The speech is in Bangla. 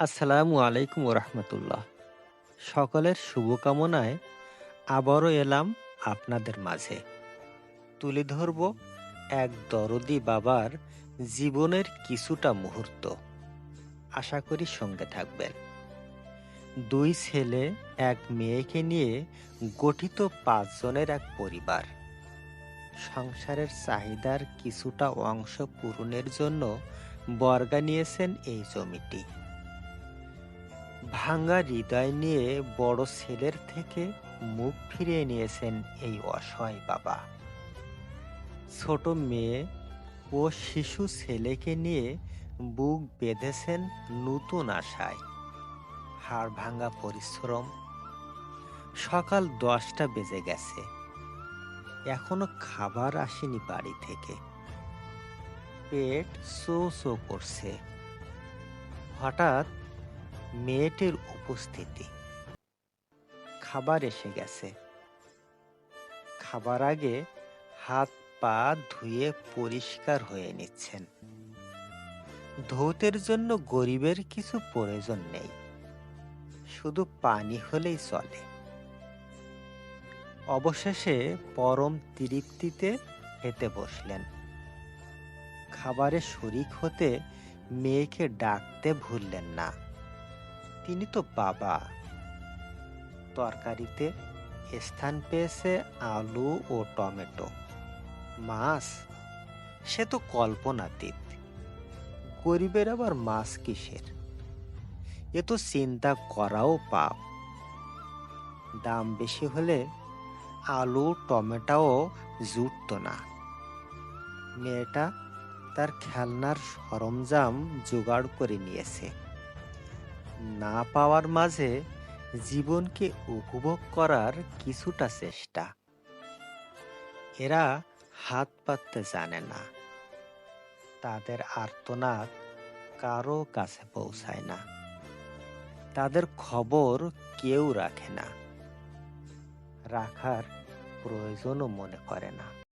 আসসালামু আলাইকুম রহমতুল্লাহ সকলের শুভকামনায় আবারও এলাম আপনাদের মাঝে। তুলে ধরব এক দরদি বাবার জীবনের কিছুটা মুহূর্ত। আশা করি সঙ্গে থাকবেন। দুই ছেলে, এক মেয়েকে নিয়ে গঠিত পাঁচজনের এক পরিবার। সংসারের চাহিদার কিছুটা অংশ পূরণের জন্য বর্গা নিয়েছেন এই জমিটি। ভাঙা হৃদয় নিয়ে বড় ছেলের থেকে মুখ ফিরিয়ে নিয়েছেন এই অসহায় বাবা। ছোট মেয়ে ও শিশু ছেলেকে নিয়ে বুক বেঁধেছেন নতুন আশায়। হাড় ভাঙা পরিশ্রম। সকাল দশটা বেজে গেছে। এখনও খাবার আসেনি বাড়ি থেকে। পেট সো সো করছে। হঠাৎ মেয়েটির উপস্থিতি। খাবার এসে গেছে। খাবার আগে হাত পা ধুয়ে পরিষ্কার হয়ে নিচ্ছেন। ধৌতের জন্য গরিবের কিছু প্রয়োজন নেই। শুধু পানি হলেই চলে। অবশেষে পরম তৃপ্তিতে খেতে বসলেন। খাবারে শরিক হতে মেয়েকে ডাকতে ভুললেন না। তিনি তো বাবা। তরকারিতে স্থান পেয়েছে আলু ও টমেটো। মাছ? সে তো কল্পনাতীত। গরিবের আবার মাছ কিসের? এ তো চিন্তা করাও পাপ। দাম বেশি হলে আলু, টমেটোও জুটত না। মেয়েটা তার খেলনার সরঞ্জাম জোগাড় করে নিয়েছে। না পাওয়ার মাঝে জীবনকে উপভোগ করার কিছুটা চেষ্টা। এরা হাত পাততে জানে না। তাদের আর্তনাদ কারও কাছে পৌঁছায় না। তাদের খবর কেউ রাখে না। রাখার প্রয়োজনও মনে করে না।